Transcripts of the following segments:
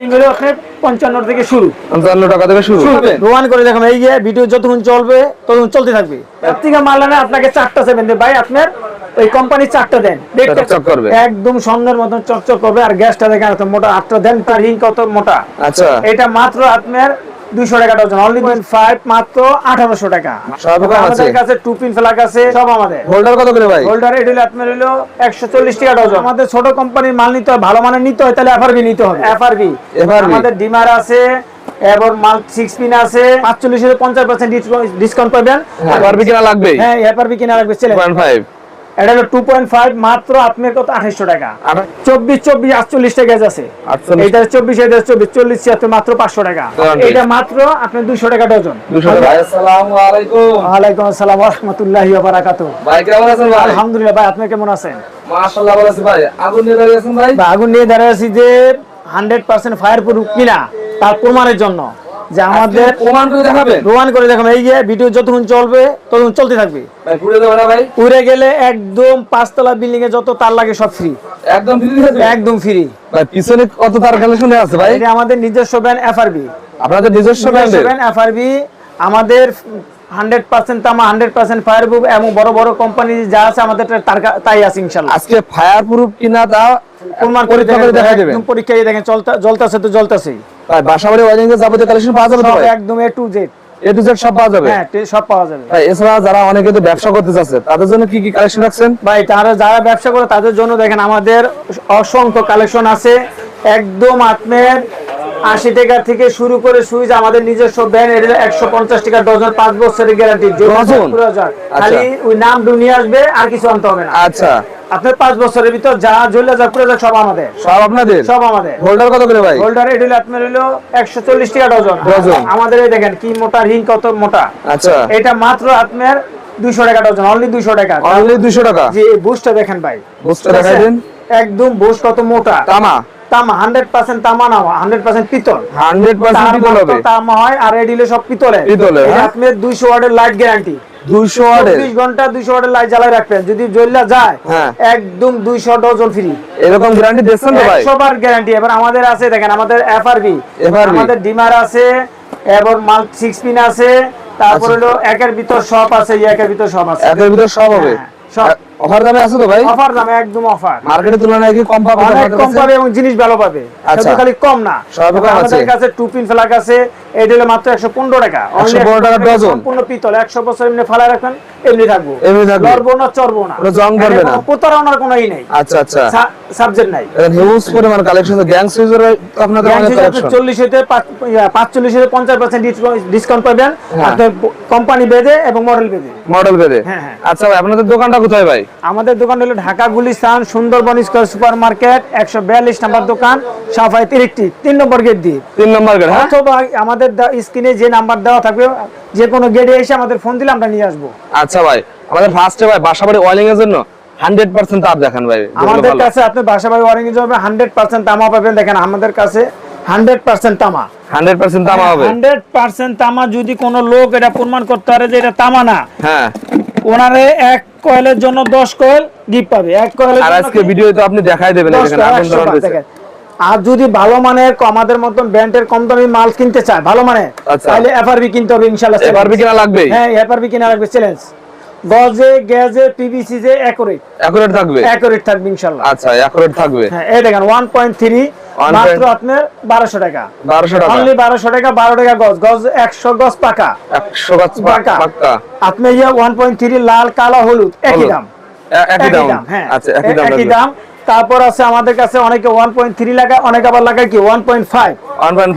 হলো আপনার পঞ্চান্ন থেকে শুরু। পঞ্চান্ন টাকা থেকে শুরু। রোয়ান করে দেখুন এই যে ভিডিও যতক্ষণ চলবে ততক্ষণ চলতে থাকবে। থেকে মাল না আপনাকে চারটা সেভেন দেবে ভাই আপনার ওই কোম্পানির চারটা দেন। দেখতে চকচক করবে। একদম সন্ধ্যের মতন চকচক করবে। আর গ্যাসটা দেখেন মোটা। আটটা দেন তার হিং কত মোটা? আচ্ছা। এটা মাত্র আপনার দুইশো টাকা ডজন। অনলি পয়েন্ট ফাইভ মাত্র আঠারোশো টাকা। আমাদের কাছে টু পিন ফ্লাগ আছে সব আমাদের। হোল্ডার কত করে ভাই? হোল্ডার এটা হলো আপনার হলো একশো চল্লিশ টাকা ডজন। আমাদের ছোট কোম্পানির মাল নিতে হয় ভালো মানের নিতে হয় তাহলে এফআরবি নিতে হবে। এফআরবি FRB আমাদের ডিমার আছে এবং মাল সিক্স পিন আছে পাঁচচল্লিশ পঞ্চাশ পার্সেন্ট ডিসকাউন্ট পাবেন। পারবি কিনা লাগবে হ্যাঁ এফআরবি কিনা লাগবে ছেলে পয়েন্ট ফাইভ এটা হলো টু পয়েন্ট ফাইভ মাত্র আপনার কত? আঠাইশশো টাকা। চব্বিশ চব্বিশ আছে। চব্বিশ এটা চব্বিশ চল্লিশ ছিয়াত্তর মাত্র পাঁচশো টাকা। Guarantee। এটা মাত্র আপনার দুশো টাকা ডজন। দুশো টাকা। আসসালামু আলাইকুম। ওয়ালাইকুম আসসালাম রহমতুল্লাহি বারাকাতু ভাই কেমন আছেন ভাই? আলহামদুলিল্লাহ ভাই আপনি কেমন আছেন? আগুন নিয়ে দাঁড়িয়ে আছি যে হান্ড্রেড পার্সেন্ট ফায়ার প্রুফ কিনা তার প্রমাণের জন্য। যে আমাদের প্রমাণ করে দেখাবেন? প্রমাণ করে এই যে ভিডিও যতক্ষণ চলবে ততক্ষণ চলতে থাকবে। ভাই পুড়ে দেবে না ভাই? উড়ে গেলে একদম পাঁচতলা বিল্ডিং এ যত তার লাগে সব ফ্রি একদম ফ্রি একদম ফ্রি ভাই পিছনে কত তার কালেকশন আছে ভাই? এটা আমাদের নিজস্ব ব্যান্ড এফআরবি আপনাদের নিজস্ব ব্র্যান্ডের এফআরবি আমাদের হান্ড্রেড পার্সেন্ট তামা হান্ড্রেড পার্সেন্ট ফায়ার প্রুফ এবং বড় বড় কোম্পানি যা আছে আমাদের তাই আছে ইনশাল্লাহ। আজকে ফায়ার প্রুফ কিনা তা প্রমাণ করে পরীক্ষা করে দেখাই দেবেন। একদম পরীক্ষা দিয়ে দেখেন চলতা তো জ্বলতাছেই। ভাই বাসাবাড়ি ওয়ারিং এর যাবতীয় কালেকশন পাওয়া যাবে সব একদম A to Z A to Z সব পাওয়া যাবে? হ্যাঁ সব পাওয়া যাবে। ভাই এছাড়া যারা অনেকে তো ব্যবসা করতে চাচ্ছে তাদের জন্য কি কি কালেকশন রাখছেন? ভাই তারা যারা ব্যবসা করে তাদের জন্য দেখেন আমাদের অসংখ্য কালেকশন আছে। একদম আপনার আশি টাকা থেকে শুরু করে সুইচ আমাদের নিজস্ব ব্যান্ড এটা একশো পঞ্চাশ টাকা ডজন পাঁচ বছরের গ্যারান্টি খালি ওই নাম নিয়ে আসবে আর কিছু আনতে হবে না। আচ্ছা। আপনার পাঁচ বছরের ভিতর যা যা পুরো সব আমাদের। সব আপনাদের? সব আমাদের। হোল্ডার কত করে ভাই? হোল্ডার এটা আপনার হলো একশো চল্লিশ টাকা ডজন। ডজন। আমাদের এই দেখেন কি মোটা রিং কত মোটা। আচ্ছা। এটা মাত্র আপনার দুইশো টাকা ডজন অনলি দুইশো টাকা। অনলি 200 টাকা? যে বুস্টটা দেখেন ভাই। বুস্টটা দেখাই দিন। একদম বুশ কত মোটা। তামা। তামা হান্ড্রেড পার্সেন্ট তামা না হান্ড্রেড পার্সেন্ট পিতল। 100% পিতল হবে। তামা হয় আর এডিলে সব পিতলে। পিতলের, হ্যাঁ? দুইশো ওয়ার্ডের লাইট গ্যারান্টি 200 ওয়াটের। ঘণ্টা দুইশো ওয়ার্ডের লাইট জ্বালাই রাখবেন। যদি জ্বললা যায়। একদম দুইশো ডজন ফ্রি এরকম গ্যারান্টি দিচ্ছেন তো ভাই? একশো গ্যারান্টি এবার আমাদের আছে দেখেন আমাদের এফআরবি আমাদের ডিমার আছে এবং মাল সিক্স পিন আছে তারপর হলো একের ভিতর সব আছে একের ভিতর সব আছে। একের ভিতর সব হবে? হ্যাঁ, সব। অফার দামে আছে তো ভাই? অফার দামে একদম অফার মার্কেটের তুলনায় কি কম পাবেন অনেক কম পাবে এবং জিনিস ভালো পাবে। আচ্ছা। খালি কম না। কম আমাদের কাছে টু পিন ফ্ল্যাগ আছে এটা মাত্র একশো পনেরো টাকা। Only 115 টাকা ডজন। সম্পূর্ণ পিতল একশো বছর এমনি ফেলা রাখবেন এমনি থাকব। এমনি থাকবে। লড়বো না চড়বো না। কোনো জং ধরবে না। প্রতারণার নেই। আচ্ছা আচ্ছা। সাবজেক্ট নাই। হিউজ পরিমাণ কালেকশন গ্যাং সুইজের আপনাদের অনেক কালেকশন চল্লিশ হতে পাঁচচল্লিশ হতে পঞ্চাশ পার্সেন্ট ডিসকাউন্ট পাবেন। হ্যাঁ। আপনার কোম্পানি বেঁধে এবং মডেল বেঁধে। মডেল বেদে হ্যাঁ, হ্যাঁ। আচ্ছা ভাই আপনাদের দোকানটা কোথায় ভাই? আমাদের দোকান হলো Dhaka Gulistan Sundarban square super market একশো বিয়াল্লিশ নাম্বার দোকান সাফাই তিরিকটি তিন নম্বর গেট দিয়ে। তিন নম্বর গেট হ্যাঁ? অথবা আমাদের স্ক্রিনে যে নাম্বার দেওয়া থাকবে যে কোনো গেটে এসে আমাদের ফোন দিলে আমরা নিয়ে আসব। আচ্ছা ভাই আমাদের ফার্স্টে ভাই বাসাবাড়ি ওয়ালিং এর জন্য হান্ড্রেড পার্সেন্ট তাপ দেখান ভাই আমাদের কাছে আপনি বাসা বাড়ি ওয়ারিং জন্য হান্ড্রেড পার্সেন্ট তামা পাবেন। দেখেন আমাদের কাছে হান্ড্রেড পার্সেন্ট তামা। হান্ড্রেড পার্সেন্ট তামা হবে। হান্ড্রেড পার্সেন্ট তামা যদি কোনো লোক এটা প্রমাণ করতে পারে যে এটা তামা না হ্যাঁ। ওনারে এক কয়েলের জন্য দশ কয়েল গিফট পাবে। এক কয়েলের আর আজকে? ভিডিও তো আপনি দেখাই দেবেন এখানে আগুন ধরানো রয়েছে। আর যদি ভালো মানের ক- আমাদের মতন ব্র্যান্ডের কম দামি মাল কিনতে চায় ভালো মানে আচ্ছা। তাহলে এফআরবি কিনতে হবে ইনশাআল্লাহ এবার কিনা লাগবে? হ্যাঁ এফআরবি কিনা লাগবে চ্যালেঞ্জ গজে গেজে পিভিসি যে অ্যাকুরেট অ্যাকুরেট থাকবে? অ্যাকুরেট থাকবে ইনশাআল্লাহ। আচ্ছা অ্যাকুরেট থাকবে। হ্যাঁ এই দেখেন 1.3 1.3 মাত্র আপনার 1200 টাকা। অনলি 1200 টাকা 12 টাকা গজ। গজ 100 গজ পাকা। একশো গাছ পাকা। আপনি ইয়ে 1.3 লাল কালো হলুদ একই দাম। একই দাম। আচ্ছা একই দাম একই দাম। তারপর আছে আমাদের কাছে অনেকে 1.3 লাগায় অনেকে আবার লাগায় কি? 1.5 ওয়ান পয়েন্ট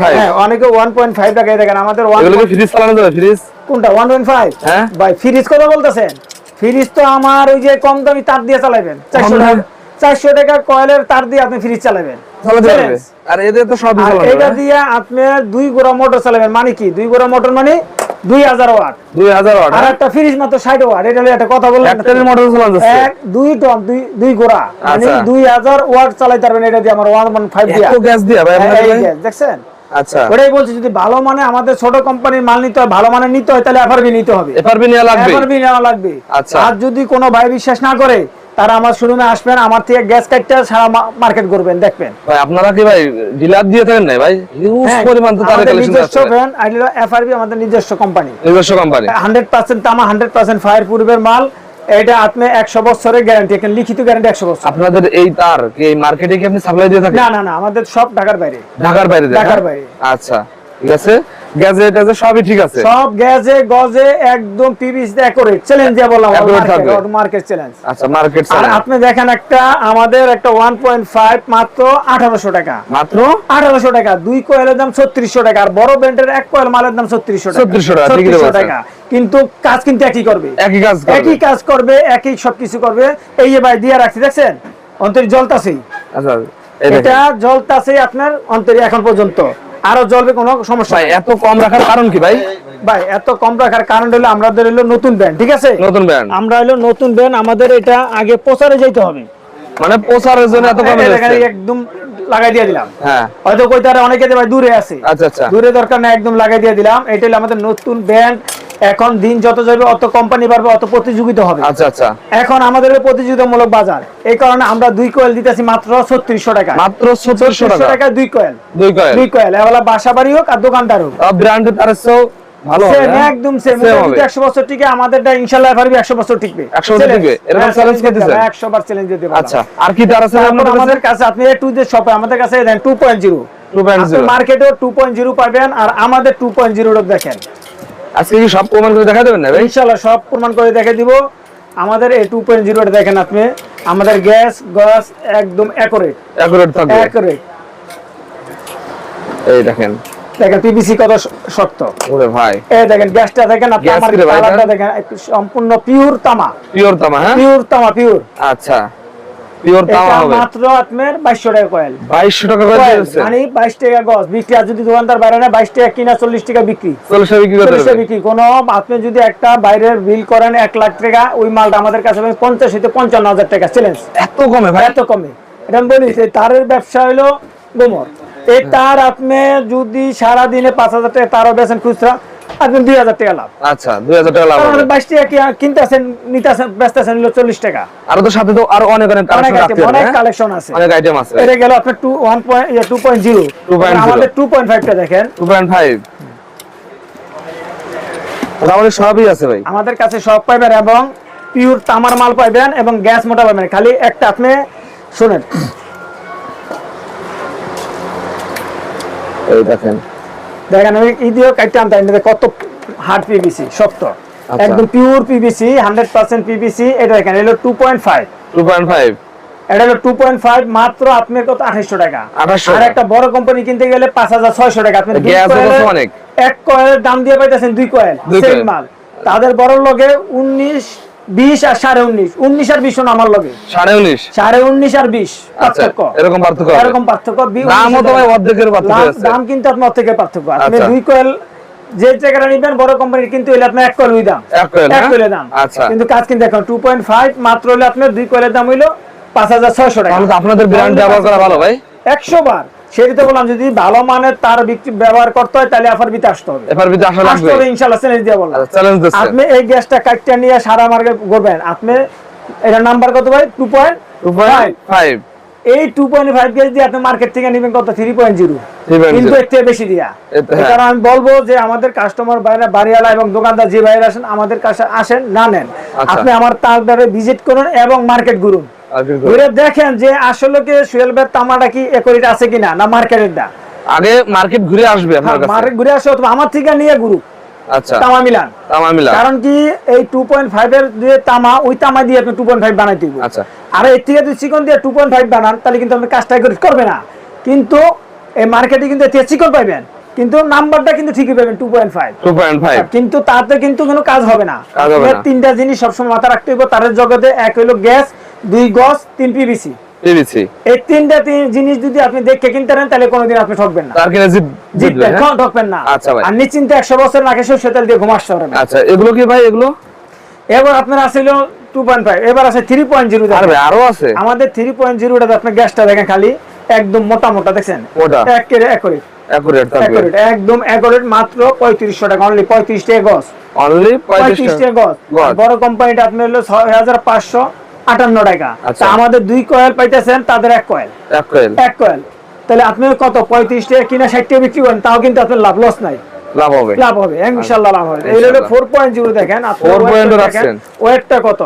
ফাইভ হ্যাঁ অনেকে 1.5 লাগায়। দেখেন আমাদের 1 এগুলো কি ফ্রিজ চালানো যাবে? ফ্রিজ কোনটা? 1.5 হ্যাঁ। ভাই ফ্রিজ কথা বলতেছেন? ফ্রিজ তো আমার ওই যে কম দামি তার দিয়ে চালাবেন 400 কম টাকা দামি? 400 টাকা কয়েলের তার দিয়ে আপনি ফ্রিজ চালাবেন চালাতে পারবে। আর এদের তো সবই চালানো এটা দিয়ে আপনি দুই গোড়া মোটর চালাবেন মানে কি? দুই গোড়া মোটর মানে দুই হাজার ওয়াট। দুই হাজার ওয়াট আর একটা ফ্রিজ মাত্র ষাট ওয়াট এটা একটা কথা বললেন মোটর চালানো এক দুই টন দুই দুই গোড়া মানে আচ্ছা। দুই হাজার ওয়াট চালাইতে পারবেন এটা দিয়ে আমার ওয়ান ওয়ান ফাইভ দিয়ে। গ্যাস দিয়া ভাই আপনাদের এই ভাই? গ্যাস, দেখছেন? আচ্ছা। ওটাই বলছি যদি ভালো মানে আমাদের ছোট কোম্পানির মাল নিতে হয় ভালো মানে নিতে হয় তাহলে এফআরবি নিতে হবে। এফআরবি নেওয়া লাগবে? এফআরবি নেওয়া লাগবে। আচ্ছা। আর যদি কোনো ভাই বিশ্বাস না করে তারা আমার শোরুমে আসবেন আমার থেকে গ্যাস কাটটা সারা মার্কেট করবেন দেখবেন। ভাই আপনারা কি ভাই ডিলার দিয়ে থাকেন নাই? ভাই হিউজ হ্যাঁ, পরিমাণ তো তাদের আমাদের কালেকশন নিজস্ব আছে। ব্র্যান্ড আইডিলো এফআরবি আমাদের নিজস্ব কোম্পানি নিজস্ব কোম্পানি হান্ড্রেড পার্সেন্ট তামা হান্ড্রেড পার্সেন্ট ফায়ার প্রুফের মাল এটা আপনি একশো বছরের গ্যারান্টি এখানে লিখিত গ্যারান্টি একশো বছর। আপনাদের এই তার কি এই মার্কেটে কি আপনি সাপ্লাই দিয়ে থাকেন? না না না আমাদের সব ঢাকার বাইরে। ঢাকার বাইরে ঢাকার? বাইরে। আচ্ছা ঠিক আছে। গ্যাজেট আছে সবই ঠিক আছে। সব গ্যাজে গজে একদম চ্যালেঞ্জ দিয়ে বললাম মার্কেট চ্যালেঞ্জ আচ্ছা মার্কেট আর আপনি দেখেন একটা আমাদের একটা ওয়ান পয়েন্ট ফাইভ মাত্র আঠারোশো টাকা। মাত্র? আঠারোশো টাকা দুই কোয়েলের দাম ছত্রিশশো টাকা আর বড় ব্র্যান্ডের এক কোয়েল মালের দাম ছত্রিশশো টাকা। 3600 টাকা, 3600 টাকা। কিন্তু কাজ কিন্তু একই করবে। একই কাজ করবে। একই কাজ করবে একই সবকিছু করবে। এই যে ভাই দিয়ে রাখছি দেখছেন? অন্তরে জলতাছেই আচ্ছা এটা জলতাছেই আপনার অন্তরে এখন পর্যন্ত। আরও জ্বলবে কোনো সমস্যা এত কম রাখার কারণ কি ভাই? ভাই এত কম রাখার কারণ হলো আমাদের হলো নতুন ব্যান্ড ঠিক আছে? নতুন ব্যান্ড। আমরা হলো নতুন ব্যান্ড আমাদের এটা আগে প্রচারে যেতে হবে। মানে প্রচারের জন্য এত কম একদম লাগাই দিয়ে দিলাম। হ্যাঁ। হয়তো কইতারে অনেকে যে ভাই দূরে আছে। আচ্ছা আচ্ছা। দূরে দরকার না একদম লাগাই দিয়ে দিলাম। এটা হলো আমাদের নতুন ব্র্যান্ড এখন দিন যত যাবে অত কোম্পানি বাড়বে অত প্রতিযোগিতা হবে। আচ্ছা আচ্ছা। এখন আমাদের প্রতিযোগিতামূলক বাজার। এই কারণে আমরা দুই কোয়েল দিতেছি মাত্র ছত্রিশশো টাকা মাত্র ছত্রিশশো টাকা। দুই কোয়েল দুই কয়েল দুই কোয়েল এবেলা বাসা বাড়ি হোক আর দোকানদার হোক। ব্র্যান্ডের তার ভালো হবে Same? একদম সেম Same হবে। একশো বছর টিকে আমাদেরটা ইনশাল্লাহ পারবি একশো বছর টিকবে। 100 টিকবে? এরকম challenge করতেছেন? একশো বার চ্যালেঞ্জ দিতে আচ্ছা আর কি তার আছে তারপর আপনাদের কাছে? আমাদের কাছে আপনি টু যে শপে আমাদের কাছে দেন two point zero 2.0 two point zero পাবেন আর আমাদের টু পয়েন্ট জিরো দেখেন। আজকে কি সব প্রমাণ করে দেখা দেবেন না ভাই? ইনশাল্লাহ সব প্রমাণ করে দেখে দিব। আমাদের এই টু পয়েন্ট জিরোটা দেখেন আপনি। আমাদের গ্যাস গ্যাস একদম অ্যাকোরেট অ্যাকুরেট থাকবে। অ্যাকোরেট এই দেখেন। দেখেন পিভিসি কত শক্ত। ওরে ভাই। এই দেখেন গ্যাসটা দেখেন আপনি আমার কালারটা দেখেন সম্পূর্ণ পিওর তামা। পিওর তামা হ্যাঁ? পিওর তামা পিওর আচ্ছা। পিওর হবে। মাত্র আপনার 2200 টাকা কয়েল 2200 টাকা কয়েল, মানে বাইশ টাকা গজ। বিক্রি আর যদি দোকানদার বাইরে না বাইশ টাকা কিনা চল্লিশ টাকা বিক্রি। চল্লিশ টাকা বিক্রি করতে চল্লিশ টাকা হবে বিক্রি। কোন আপনি যদি একটা বাইরের বিল করেন এক লাখ টাকা ওই মালটা আমাদের কাছে পাবেন পঞ্চাশ হইতে পঞ্চান্ন হাজার টাকা চ্যালেঞ্জ এত কমে ভাই। এত কমে। এটা আমি বলি তারের ব্যবসা হলো গোমর। এই তার আপনি যদি সারা দিনে পাঁচ হাজার টাকা তারও বেছেন খুচরা আপনি দুই হাজার টাকা লাভ। আচ্ছা দুই হাজার টাকা লাভ কারণ হবে। বাইশ টাকা কি- কিনতেছেন নিতেছেন বেচতেছেন হলো চল্লিশ টাকা। আর তো সাথে তো আরও অনেক অনেক কালেকশন অনেক হ্যাঁ? কালেকশন আছে। অনেক আইটেম আছে। এটা গেল টু পয়েন্ট টু 2.0 আমাদের টু পয়েন্ট ফাইভটা দেখেন টু পয়েন্ট ফাইভ সবই আছে ভাই। আমাদের কাছে সব পাইবেন এবং পিওর তামার মাল পাইবেন এবং গ্যাস মোটা পাইবেন খালি একটা আপনি শুনেন এই দেখেন। দেখেন আমি ইদিও কাটতে কত হার্ড পিভিসি শক্ত আচ্ছা। একদম pure PVC hundred percent PVC এটা দেখেন এলো two point five two point five এটা হলো টু পয়েন্ট ফাইভ মাত্র আপনার কত? টাকা। 2800 আর একটা বড় কোম্পানি কিনতে গেলে পাঁচ হাজার ছয়শো টাকা। আপনি এক কয়েলের দাম দিয়ে পাইতেছেন দুই কয়েল দুই সেম মাল। তাদের বড় লগে উনিশ বিশ আর সাড়ে উনিশ। উনিশ আর বিশ আমার লগে। সাড়ে উনিশ? সাড়ে উনিশ আর বিশ আচ্ছা পার্থক্য। এরকম পার্থক্য এরকম পার্থক্য। দামও তো ভাই অর্ধেকের পার্থক্য আছে। দাম কিন্তু আপনার অর্ধেকের পার্থক্য। আপনি আচ্ছা। দুই কয়েল যে টাকাটা নিবেন বড় কোম্পানির কিন্তু হইলে আপনার এক কয়েল দাম। এক এক হ্যাঁ? দাম। আচ্ছা। কিন্তু কাজ কিন্তু এখন টু পয়েন্ট ফাইভ মাত্র হলে আপনার দুই কয়েলের দাম হইল পাঁচ হাজার ছয়শো টাকা। আপনাদের ব্র্যান্ড ব্যবহার করা ভালো ভাই। একশো বার। সেটা বললাম যদি ভালো মানের তার ব্যবহার করতে হয় তাহলে বিতে আসতে হবে। এফআর আসা লাগবে। ইনশাল্লাহ চ্যালেঞ্জ দিয়ে বললাম। চ্যালেঞ্জ দিচ্ছে। আপনি এই গ্যাসটা কাটটা নিয়ে সারা মার্কেট করবেন আপনি এটার নাম্বার কত ভাই? Two point two point five এই টু পয়েন্ট ফাইভ গ্যাস দিয়ে আপনি মার্কেট থেকে নেবেন কত? থ্রি পয়েন্ট জিরো 3.0 কিন্তু এর থেকে বেশি দিয়া। হ্যাঁ। কারণে আমি বলব যে আমাদের কাস্টমার বাইরে বাড়িওয়ালা এবং দোকানদার যে বাইরে আসেন আমাদের কাছে আসেন না নেন। আচ্ছা। আপনি আমার তালদারে ভিজিট করুন এবং মার্কেট ঘুরুন। ঘুরে দেখেন যে আসলে কি সুয়েল বের তামাটা কি একরিট আছে কিনা না মার্কেটের দা? আগে মার্কেট ঘুরে আসবে আপনার কাছে? মার্কেট ঘুরে আসে অথবা আমার থেকে নিয়ে আচ্ছা। তামা মিলান। তামা মিলা কারণ কি এই টু পয়েন্ট ফাইভ এর যে তামা ওই তামা দিয়ে আপনি টু পয়েন্ট ফাইভ বানাইতে হবে। আচ্ছা। আর এর থেকে যদি চিকন দিয়ে টু পয়েন্ট ফাইভ বানান তাহলে কিন্তু আপনি কাজটা করবে না। কিন্তু এই মার্কেটে কিন্তু থেকে চিকন পাইবেন। কিন্তু নাম্বারটা কিন্তু ঠিকই পাবেন two point five two point five কিন্তু তাতে কিন্তু কোনো কাজ হবে না। তিনটা জিনিস সবসময় মাথা রাখতে হবে তারের জগতে এক হলো গ্যাস দুই গজ তিন পিভিসি পিভিসি এই তিনটা জিনিস যদি আপনি দেখে কিনতে পারেন তাহলে কোনোদিন আপনি ঠকবেন না। তার কিনে জিতবেন হ্যাঁ? ঠকবেন না। আচ্ছা ভাই। আর নিশ্চিন্তে একশো বছর নাকে সরষে তেল দিয়ে ঘুম পারবেন আচ্ছা এগুলো কি ভাই এগুলো? এবার আপনার আসছিল টু এবার আছে থ্রি পয়েন্ট জিরো আর ভাই আরও আছে? আমাদের থ্রি পয়েন্ট জিরোটা গ্যাসটা দেখেন খালি একদম মোটা মোটা থাকবে একদম অ্যাকোরেট মাত্র পঁয়ত্রিশশো টাকা অনলি পঁয়ত্রিশ টাকা গজ অনলি টাকা গজ। বড় কোম্পানিটা আপনার হলো ছয় হাজার পাঁচশো আটান্ন টাকা। আচ্ছা। আমাদের দুই কয়েল পাইতেছেন তাদের এক কয়েল এক কয়েল এক কয়েল তাহলে আপনি কত পঁয়ত্রিশ টাকা কিনা ষাট টাকা বিক্রি করেন তাও কিন্তু আপনার লাভ লস নাই। লাভ হবে। লাভ হবে ইনশাল্লাহ লাভ হবে। এই হলো ইনশাল্লাহ। ফোর পয়েন্ট জিরো দেখেন আপনি 4.0 রাখছেন। ওয়েটটা কত?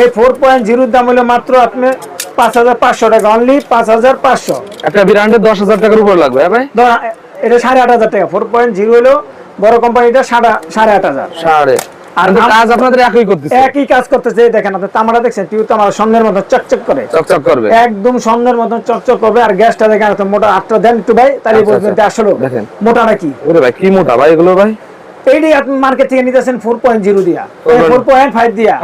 এই ফোর পয়েন্ট দাম হলো মাত্র আপনি পাঁচ হাজার পাঁচশো টাকা অনলি একটা টাকার উপর লাগবে হ্যাঁ ভাই? এটা টাকা। হলো বড় কোম্পানিটা সাড়ে সাড়ে আট হাজার। সাড়ে আর আর কাজ আপনাদের একই করতেছে। একই কাজ করতেছে দেখেন আপনি তামাটা দেখছেন পিউ তামারা স্বর্ণের মতো চকচক করে। চকচক করবে। একদম স্বর্ণের মতন চকচক করবে আর গ্যাসটা দেখেন এত মোটা আটটা দেন একটু ভাই তাহলে বুঝবেন আসলে দেখেন। মোটাটা কি ওরে ভাই কি মোটা ভাই এগুলো ভাই? এইটি আপনি মার্কেট থেকে নিতেছেন ফোর পয়েন্ট জিরো দিয়া। ফোর পয়েন্ট ফাইভ দিয়া।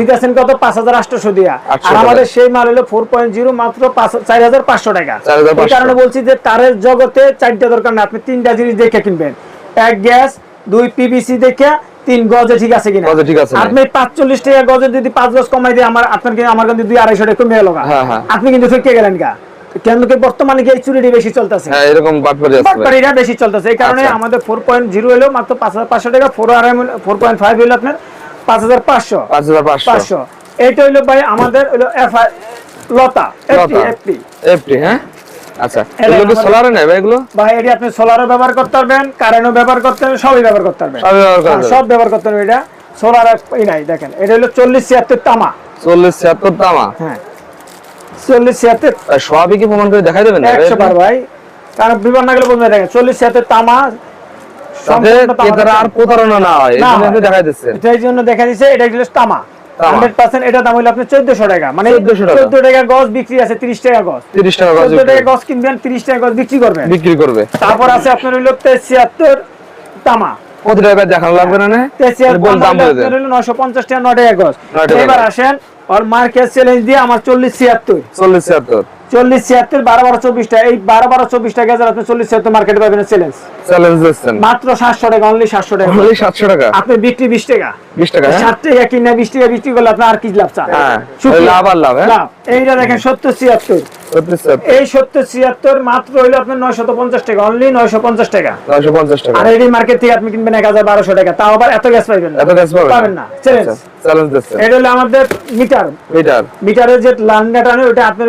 নিতেছেন কত? পাঁচ হাজার আটশো দিয়া। আর আমাদের সেই মাল হলো ফোর পয়েন্ট জিরো মাত্র চার হাজার পাঁচশো টাকা। 4,500 এই কারণে বলছি যে তারের জগতে চারটা দরকার না আপনি তিনটা জিনিস দেখে কিনবেন। এক গ্যাস দুই পিভিসি দেখে তিন গজে ঠিক আছে কিনা? গজে ঠিক আছে। আপনি পাঁচচল্লিশ টাকা গজে যদি পাঁচ গজ কমাই দিয়ে আমার আপনার কিন্তু আমার কিন্তু দুই আড়াইশো টাকা কমে গেল। হ্যাঁ, হ্যাঁ। আপনি কিন্তু ঠকে গেলেন গা? কেন কি বর্তমানে কি চুরিটি বেশি চলতেছে? হ্যাঁ এরকম বাটপারি আছে ভাই। বেশি চলতেছে। এই কারণে আচ্ছা। আমাদের ফোর পয়েন্ট জিরো হলো মাত্র পাঁচ হাজার পাঁচশো টাকা ফোর আর ফোর পয়েন্ট ফাইভ হলো আপনার পাঁচ হাজার পাঁচশো। পাঁচ হাজার পাঁচশো। পাঁচশো। এইটা হইল ভাই আমাদের হলো এফ আই লতা হ্যাঁ? আচ্ছা এগুলো কি সোলারে নেই এগুলো? ভাই এটি আপনি সোলারও ব্যবহার করতে পারবেন কারেন্টও ব্যবহার করতে পারবেন সবই ব্যবহার করতে পারবেন। হ্যাঁ। সব ব্যবহার করতে পারবেন এটা। সোলার ই নাই দেখেন এটা হলো চল্লিশ ছিয়াত্তর তামা। চল্লিশ ছিয়াত্তর তামা? হ্যাঁ চল্লিশ ছিয়াত্তর। ভাই সবই কি প্রমাণ করে দেখাই দেবেন ভাই? একশো বার ভাই। কারণ বিমান না গেলে বুঝবে দেখেন চল্লিশ ছিয়াত্তর তামা আর প্রতারণা না হয় হয়। দেখাই দিচ্ছেন। এটা এই জন্য দেখা দিচ্ছে এটা হলো তামা। হান্ড্রেড পার্সেন্ট এটা দাম হলো আপনার চোদ্দশো টাকা। মানে 1400 টাকা। চোদ্দ টাকা গজ বিক্রি আছে তিরিশ টাকা গজ। তিরিশ টাকা গজ চোদ্দ টাকা গজ কিনবেন তিরিশ টাকা গজ বিক্রি করবেন। বিক্রি করবে। তারপর আছে আপনার হইল ছিয়াত্তর তামা। ওদের এবার দেখানো লাগবে না না? নয়শো পঞ্চাশ টাকা নয় টাকা গজ। এবার আসেন আর মার্কেট চ্যালেঞ্জ দিয়ে আমার চল্লিশ ছিয়াত্তর। চল্লিশ ছিয়াত্তর। চল্লিশ ছিয়াত্তর বারো বারো চব্বিশ টাকা এই বারো বারো চব্বিশ টাকা হাজার আপনি চল্লিশ ছিয়াত্তর মার্কেটে পাবেন চ্যালেঞ্জ চ্যালেঞ্জ মাত্র সাতশো টাকা অনলি সাতশো টাকা। সাতশো টাকা? আপনি বিক্রি বিশ টাকা। বিশ টাকা ষাট টাকা কিনে বিশ টাকা বিক্রি করলে আপনার আর কি লাভ চান হ্যাঁ, লাভ আর লাভ, হ্যাঁ? এইটা দেখেন সত্তর ছিয়াত্তর। এই সত্তর ছিয়াত্তর মাত্র হইল আপনার নয়শত পঞ্চাশ টাকা অনলি নয়শো পঞ্চাশ টাকা। নয়শো পঞ্চাশ টাকা। আর এই মার্কেট থেকে আপনি কিনবেন এক হাজার বারোশো টাকা। তাও আবার এত গ্যাস পাইবেন এত গ্যাস পাবেন না? চ্যালেঞ্জ চ্যালেঞ্জ এটা হলো আমাদের মিটার মিটার মিটারের যে লাইনটা ওটা আপনার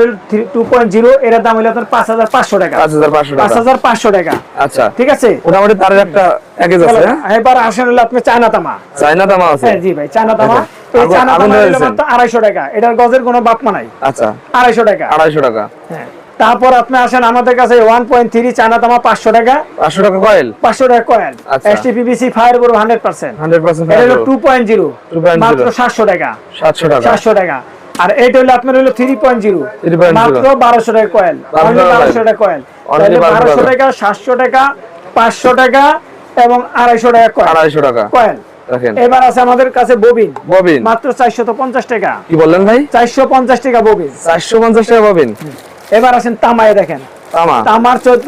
টু পয়েন্ট জিরো এটার দাম হলো আপনার পাঁচ হাজার পাঁচশো টাকা। পাঁচ হাজার পাঁচশো পাঁচ হাজার পাঁচশো টাকা। আচ্ছা। ঠিক আছে? মোটামুটি তার একটা প্যাকেজ আছে। এবার আসেন হলো আপনি চায়না তামা চাইনা দামা আছে। হ্যাঁ জি ভাই চায়না তামা। এই চায়না তামা হলো মাত্র আড়াইশো টাকা। এটার গজের কোনো বাপ নাই। আচ্ছা। আড়াইশো টাকা। আড়াইশো টাকা। হ্যাঁ। তারপর আপনি আসেন আমাদের কাছে ওয়ান পয়েন্ট থ্রি তামা পাঁচশো টাকা। পাঁচশো টাকা কয়েল? পাঁচশো টাকা কয়েল। আচ্ছা। এস ফায়ার করব hundred percent hundred percent two point zero মাত্র সাতশো টাকা। সাতশো টাকা। সাতশো টাকা। আর এটা হলো আপনার হলো থ্রি পয়েন্ট জিরো 3.0 মাত্র বারোশো টাকা কয়েল 1200 বারোশো টাকা কয়েল Only 1200 বারোশো টাকা। সাতশো টাকা পাঁচশো টাকা এবং আড়াইশো টাকা কয়েল আড়াইশো টাকা। কয়েল এবার আছে আমাদের কাছে ববিন ববিন মাত্র চারশো পঞ্চাশ টাকা। কি বললেন ভাই? চারশো পঞ্চাশ টাকা ববিন চারশো পঞ্চাশ টাকা ববিন এবার আছেন তামায় দেখেন। তামা। তামার চোদ্দ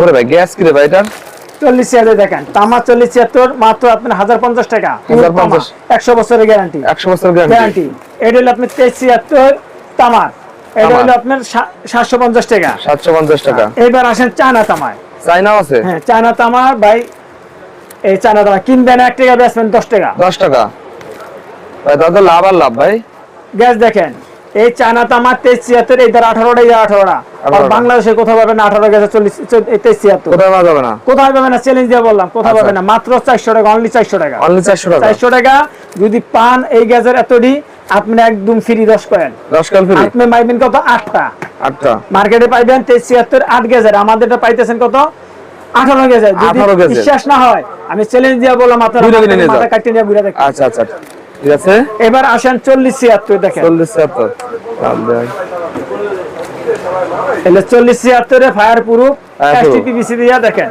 ওরে ভাই গ্যাস কি রে ভাই এটার? চল্লিশ ছিয়াত্তর দেখেন। তামার চল্লিশ ছিয়াত্তর মাত্র আপনার হাজার পঞ্চাশ টাকা। একশো বছরের গ্যারান্টি একশো বছর গ্যারান্টি এটা হলো আপনার তেইশ ছিয়াত্তর তামার। এটা হলো আপনার সাতশো পঞ্চাশ টাকা। সাতশো পঞ্চাশ টাকা। এবার আসেন চায়না তামায়। চাইনাও আছে? হ্যাঁ চায়না তামার ভাই এই চায়না তামা কিনবেন এক টাকা বেচবেন দশ টাকা। দশ টাকা। তাহলে লাভ আর লাভ ভাই? গ্যাস দেখেন। এই তামার তেইশ ছিয়াত্তর এই দ্বারা আঠারোটা এই আঠারোটা। আর বাংলাদেশে কোথাও পাবেন না আঠারো গেছে চল্লিশ তেইশ ছিয়াত্তর। যাবে না? কোথায় পাবেন না চ্যালেঞ্জ দিয়ে বললাম আচ্ছা। পাবেন না মাত্র চারশো টাকা অনলি চারশো টাকা। অনলি চারশো টাকা? চারশো টাকা যদি পান এই গ্যাসের এতটি আপনি একদম ফ্রি দশ কয়েন দশ কাল ফ্রি আপনি পাইবেন কত? আটটা। আটটা। মার্কেটে পাইবেন তেইশ ছিয়াত্তর আট গেজের আমাদের পাইতেছেন কত? আঠারো গেজের যদি 18 গেজের। বিশ্বাস না হয় আমি চ্যালেঞ্জ দিয়ে বললাম আপনারা মাথা। কাটিয়ে নিয়ে ঘুরে দেখেন আচ্ছা আচ্ছা। ঠিক আছে? এবার আসেন চল্লিশ ছিয়াত্তর দেখেন। চল্লিশ ছিয়াত্তর। এলে চল্লিশ ছিয়াত্তরে ফায়ার প্রুফ দিয়া দেখেন।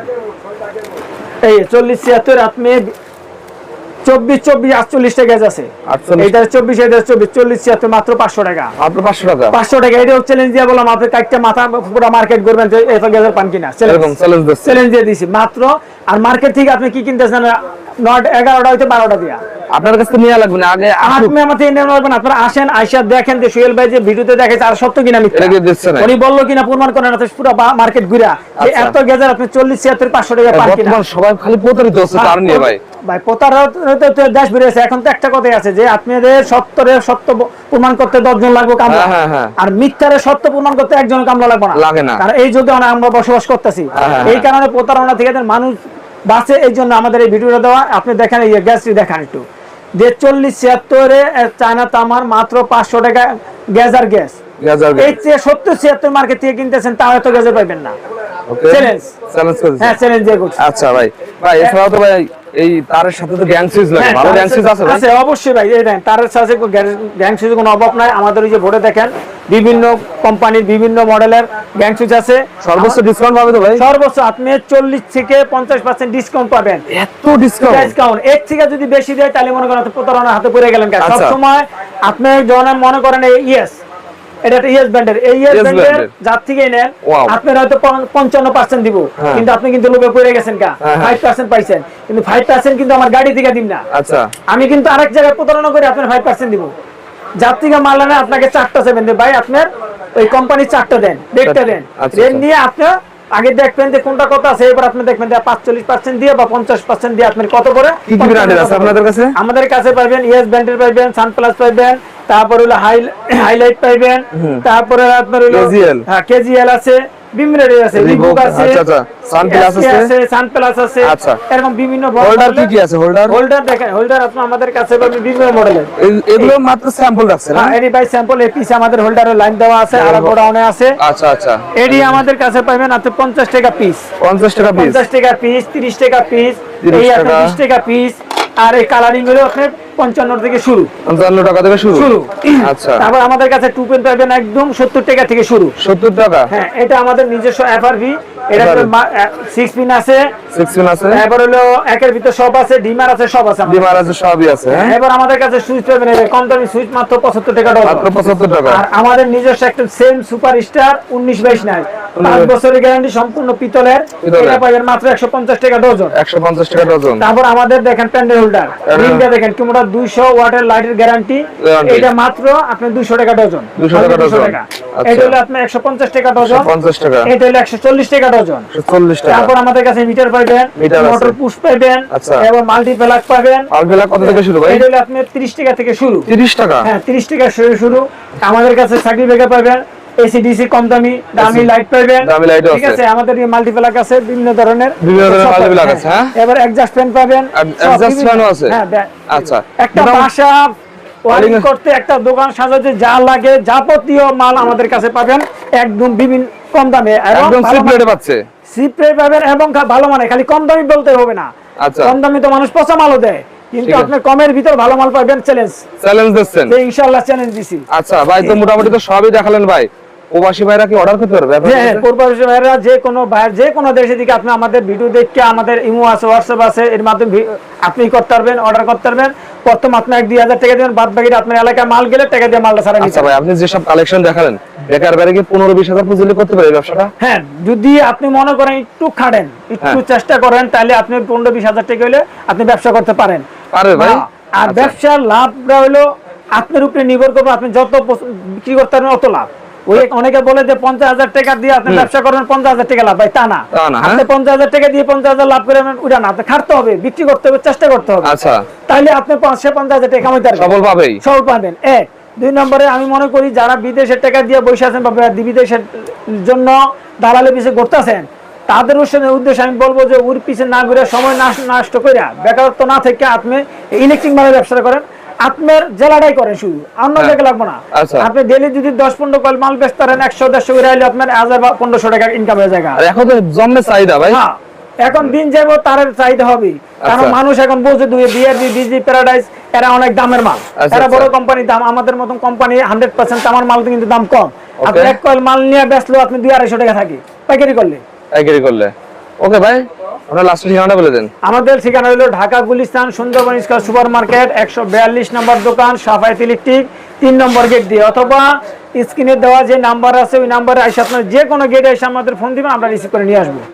এই চল্লিশ ছিয়াত্তর আপনি চব্বিশ চব্বিশ আটচল্লিশটা গ্যাস আছে। আটচল্লিশ। এইটা চব্বিশ এটা চব্বিশ চল্লিশ ছিয়াত্তর মাত্র পাঁচশো টাকা। মাত্র পাঁচশো টাকা? পাঁচশো টাকা এটাও চ্যালেঞ্জ দিয়ে বললাম আপনি কাইটটা মাথা পুরো মার্কেট করবেন এত গ্যাসের পান কিনা। চ্যালেঞ্জ চ্যালেঞ্জ দিয়ে দিছি। মাত্র আর মার্কেট থেকে আপনি কি কিনতেছেন? নট এগারোটা হইতে বারোটা দিয়া। আপনার কাছে নিয়ে লাগবে না আগে আসুক। আপনি আমাকে এনে নেবেন আপনারা আসেন আইসা দেখেন যে সোহেল ভাই যে ভিডিওতে দেখেছে আর সত্য কিনা মিথ্যা। এটা কি দিচ্ছে না। উনি বলল কিনা প্রমাণ করেন আপনি পুরো মার্কেট ঘুরা। যে আচ্ছা। এত গেজার আপনি চল্লিশ ছিয়াত্তর পাঁচশো টাকা পান কিনা। বর্তমান সবাই খালি প্রতারিত হচ্ছে তার নিয়ে ভাই। ভাই প্রতারক তো দেশ বেরিয়েছে এখন তো একটা কথাই আছে যে আপনাদের সত্যরে সত্য প্রমাণ করতে দশজন লাগবে কামলা। হ্যাঁ, হ্যাঁ, হ্যাঁ। আর মিথ্যারে সত্য প্রমাণ করতে একজন কামলা লাগবে না। লাগে না। কারণ এই যুগে আমরা বসবাস করতেছি। হ্যাঁ, হ্যাঁ, এই হ্যাঁ। কারণে প্রতারণা থেকে মানুষ বাঁচে এই জন্য আমাদের এই ভিডিওটা দেওয়া। আপনি দেখেন এই গ্যাসটি দেখান একটু। যে চল্লিশ ছিয়াত্তরে চায়না তামার মাত্র পাঁচশো টাকা গ্যাস। আর গ্যাস। এই চেয়ে সত্তর ছিয়াত্তর মার্কেট থেকে কিনতেছেন তাও এত গ্যাসে পাইবেন না। চ্যালেঞ্জ চ্যালেঞ্জ হ্যাঁ চ্যালেঞ্জ আচ্ছা ভাই। ভাই এছাড়াও তো ভাই এই তারের সাথে তো গ্যাং সুইচ লাগে। হ্যাঁ, ভালো তার গ্যাং সুইচ আছে আছে অবশ্যই ভাই এই দেন তার সাথে গ্যাং সুইচ কোনো অভাব নাই। আমাদের ওই যে দেখেন বিভিন্ন কোম্পানির বিভিন্ন মডেলের গ্যাং সুইচ আছে। সর্বোচ্চ ডিসকাউন্ট পাবে তো ভাই? সর্বোচ্চ আপনি চল্লিশ থেকে পঞ্চাশ পার্সেন্ট ডিসকাউন্ট পাবেন। এত ডিসকাউন্ট ডিসকাউন্ট এর থেকে যদি বেশি দেয় তাহলে মনে করেন প্রতারণার হাতে পড়ে গেলেন আচ্ছা। সব সময় আপনি যখন মনে করেন ইয়েস এটা একটা ইয়েস ব্র্যান্ডের এই ইয়েস ব্র্যান্ডের যার থেকে নেন Wow. আপনার হয়তো পঞ্চান্ন পার্সেন্ট দিব। কিন্তু আপনি কিন্তু লোভে পড়ে গেছেন কা হ্যাঁ, হ্যাঁ। পাইছেন। কিন্তু কিন্তু আমার গাড়ি থেকে দিন না। আচ্ছা। আমি কিন্তু আরেক জায়গায় প্রতারণা করে আপনার দিব। যার থেকে মাল আনে আপনাকে চারটা সেভেন ভাই আপনার ওই কোম্পানির চারটা দেন দেখতে দেন। আচ্ছা, রেট আচ্ছা। নিয়ে আপনি আগে দেখবেন যে কোনটা কত আছে এবার আপনি দেখবেন যে পাঁচচল্লিশ পার্সেন্ট দিয়ে বা পঞ্চাশ পার্সেন্ট দিয়ে আপনি কত করে? আপনাদের কাছে? আমাদের কাছে পাইবেন ইয়েস ব্যান্ডের পাইবেন সানপ্লাস পাইবেন তারপরে হলো হাই হাইলাইট পাইবেন তারপরে আপনার হলো KGL হ্যাঁ কেজিএল আছে। বিভিন্ন রেট আছে রিবুক আছে আচ্ছা, আচ্ছা, Sunplus SK আছে। সানপ্লাস আছে। আচ্ছা। এরকম বিভিন্ন হোল্ডার কি কি আছে? হোল্ডার হোল্ডার দেখেন হোল্ডার আপনি আমাদের কাছে পাবেন বিভিন্ন মডেলের এগুলো মাত্র স্যাম্পল রাখছে হ্যাঁ এডি বাই স্যাম্পল এই পিছে আমাদের হোল্ডারের লাইন দেওয়া আছে আর গোডাউনে আছে। আচ্ছা আচ্ছা। এডি আমাদের কাছে পাবেন আপনি পঞ্চাশ টাকা পিস পঞ্চাশ টাকা পিস পঞ্চাশ টাকা পিস তিরিশ টাকা পিস এই আপনার টাকা। টাকা পিস আর এই কালারিংগুলো আপনার পঞ্চান্ন থেকে শুরু। পঞ্চান্ন টাকা থেকে শুরু? শুরু। আচ্ছা। তারপর আমাদের কাছে টু পেন পাবেন একদম সত্তর টাকা থেকে শুরু। সত্তর টাকা? হ্যাঁ এটা আমাদের নিজস্ব এফআরভি এটা সিক্স পিন আছে। সিক্সটিন আছে। এবার হলো একের ভিতর সব আছে ডিমার আছে সব আছে আমাদের। ডিমার আছে সবই আছে হ্যাঁ? এবার আমাদের কাছে সুইচ পাবেন এই যে সুইচ মাত্র পঁচাত্তর টাকা ডজন মাত্র পঁচাত্তর টাকা। আর আমাদের নিজস্ব একটা সেম সুপার স্টার উনিশ নাই। পাঁচ বছরের গ্যারান্টি সম্পূর্ণ পিতলের। পিতলের। এটা পাবেন মাত্র একশো পঞ্চাশ টাকা ডজন একশো পঞ্চাশ টাকা ডজন তারপর আমাদের দেখেন প্যান্ডেল হোল্ডার রিংটা দেখেন কিমোটা দুইশো ওয়াটের লাইটের গ্যারান্টি এটা মাত্র আপনার দুশো টাকা ডজন 200 টাকা ডজন। আচ্ছা। এটা হলো আপনার একশো পঞ্চাশ টাকা ডজন পঞ্চাশ টাকা। এটা হলো একশো চল্লিশ টাকা ডজন চল্লিশ টাকা। তারপর আমাদের কাছে মিটার পাবেন মোটর পুশ পাবেন। এবং মাল্টি প্লাগ পাবেন। আলবেলা কত থেকে শুরু ভাই? এটা হলো আপনার টাকা থেকে শুরু। তিরিশ টাকা? হ্যাঁ তিরিশ টাকা শুরু শুরু। আমাদের কাছে সার্কিট পাবেন এসি ডিসি কম দামি দামি লাইট পাবেন। দামি ঠিক আছে। আমাদের এই মাল্টিপ্লাক আছে বিভিন্ন ধরনের। বিভিন্ন ধরনের সব আছে, হ্যাঁ? এবার ফ্যান পাবেন। আছে? হ্যাঁ আচ্ছা। একটা বাসা ওয়ারিং করতে একটা দোকান সাজাতে যা লাগে যাবতীয় মাল আমাদের কাছে পাবেন। একদম বিভিন্ন কম দামে একদম সিপ রেটে পাচ্ছে। সিপ রেট পাবেন এবং ভালো মানে খালি কম দামি বলতে হবে না। আচ্ছা। কম দামি তো মানুষ পচা মালও দেয়। কিন্তু আপনি কমের ভিতর ভালো মাল পাবেন চ্যালেঞ্জ চ্যালেঞ্জ দিচ্ছেন। ইনশাআল্লাহ চ্যালেঞ্জ দিছি। আচ্ছা ভাই তো মোটামুটি তো সবই দেখালেন ভাই। প্রবাসী ভাইরা কি অর্ডার করতে পারবে হ্যাঁ কাছে? পূর্বাভাসী ভাইয়েরা যে কোনো বাইরে যে কোনো দেশে দিকে আপনি আমাদের ভিডিও দেখে আমাদের ইমো আছে হোয়াটসঅ্যাপ আছে এর মাধ্যমে আপনি করতে পারবেন অর্ডার করতে পারবেন প্রথম আপনি এক দুই হাজার টাকা দেবেন বাদ বাকি আপনার এলাকায় মাল গেলে টাকা দিয়ে মালটা সারা আচ্ছা ভাই আপনি যেসব কালেকশন দেখালেন বেকার বাইরে কি পনেরো বিশ হাজার করতে পারে ব্যবসাটা হ্যাঁ যদি আপনি মনে করেন একটু খাটেন একটু হ্যাঁ। চেষ্টা করেন তাহলে আপনি পনেরো বিশ হাজার টাকা হলে আপনি ব্যবসা করতে পারেন পারে ভাই হ্যাঁ, আর আচ্ছা। ব্যবসার লাভটা হলো আপনার উপরে নির্ভর করবে আপনি যত বিক্রি করতে পারবেন অত লাভ ওই অনেকে বলে যে পঞ্চাশ হাজার টাকা দিয়ে আপনি ব্যবসা করবেন পঞ্চাশ হাজার টাকা লাভ। ভাই তা না। হ্যাঁ? আপনি পঞ্চাশ হাজার টাকা দিয়ে পঞ্চাশ হাজার লাভ করে ওটা না। আপনি খাটতে হবে বিক্রি করতে হবে চেষ্টা করতে হবে। আচ্ছা। তাহলে আপনি পাঁচশো পঞ্চাশ হাজার টাকা কামাইতে পারবেন সফল পাবেই। সফল পাবেন। এক। দুই নম্বরে আমি মনে করি যারা বিদেশের টাকা দিয়ে বসে আছেন বা বিদেশের জন্য দালালের পিছিয়ে ঘুরতেছেন তাদের উদ্দেশ্যে উদ্দেশ্যে আমি বলব যে ওর পিছে না ঘুরে সময় নষ্ট করে বেকারত্ব না থেকে আপনি ইলেকট্রিক মালের ব্যবসা করেন। আপনার জেলাটাই করেন শুধু অন্য হ্যাঁ। জায়গায় লাগবো না। আচ্ছা। আপনি ডেলি যদি দশ পনেরো কল মাল বেচতে পারেন একশো দেড়শো করে আইলে আপনার হাজার বা পনেরোশো টাকা ইনকাম হয়ে যায় এখন তো জন্মে চাহিদা ভাই। হ্যাঁ এখন দিন যাব তার চাহিদা হবে কারণ আচ্ছা। মানুষ এখন বলছে দুই বিআরবি বিজি প্যারাডাইস এরা অনেক দামের মাল। আচ্ছা, এরা বড়। কোম্পানি দাম আমাদের মতন কোম্পানি হান্ড্রেড পার্সেন্ট আমার মাল কিন্তু দাম কম। আপনি এক কয়েল মাল নিয়ে বেচলো আপনি দুই আড়াইশো টাকা থাকি। পাইকারি করলে। পাইকারি করলে। ওকে ভাই। আমাদের ঠিকানা হলো ঢাকা গুলিস্তান সুপার মার্কেট একশো বিয়াল্লিশ নম্বর দোকান তিন নম্বর গেট দিয়ে। অথবা স্ক্রিনে দেওয়া যে নাম্বার আছে, ওই নাম্বারে আপনার যে কোনো আমাদের ফোন দিবেন, আমরা রিসিভ করে নিয়ে আসব।